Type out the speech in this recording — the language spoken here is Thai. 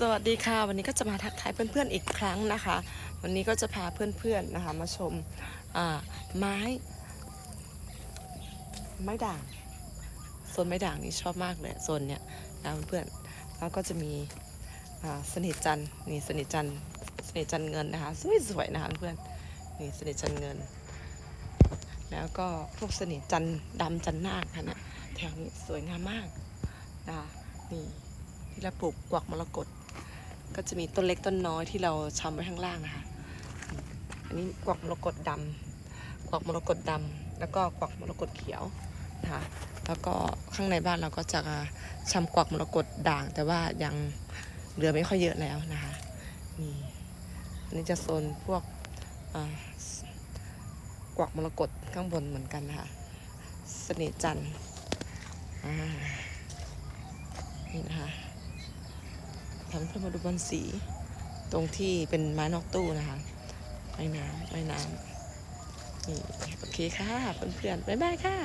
สวัสดีค่ะ วันนี้ก็จะมาทักทายเพื่อนๆอีกครั้งนะคะ วันนี้ก็จะพาเพื่อนๆนะคะ มาชมไม้ ไม้ด่างโซนไม้ด่างนี่ชอบมากเลยโซนเนี้ยนะเพื่อนๆแล้วก็จะมีสนิทจันนี่สนิทจันสนิทจันเงินนะคะสวยๆนะคะเพื่อนๆนี่สนิทจันเงิน แล้วก็พวกสนิทจันทร์ดำจันนาคค่ะนะแถวนี้สวยงามมากนะคะนี่ที่เราปลูกกวักมรกต ก็จะมีต้นเล็กต้นน้อยที่เราชำไว้ข้างล่างนะคะ อันนี้กวักมรกตดำกวักมรกตดำแล้วก็กวักมรกตเขียวนะคะแล้วก็ข้างในบ้านเราก็จะชำกวักมรกตด่าง แต่ว่ายังเหลือไม่ค่อยเยอะแล้วนะคะนี่อันนี้จะโซนพวกกวักมรกตข้างบนเหมือนกันนะคะเสน่จันทร์อ่านี่นะคะ ทำเพื่อมาดูบอลสี ตรงที่เป็นไม้นอกตู้นะคะไม้น้ำไม้น้ำนี่โอเคค่ะเพื่อนๆบ๊ายบายค่ะ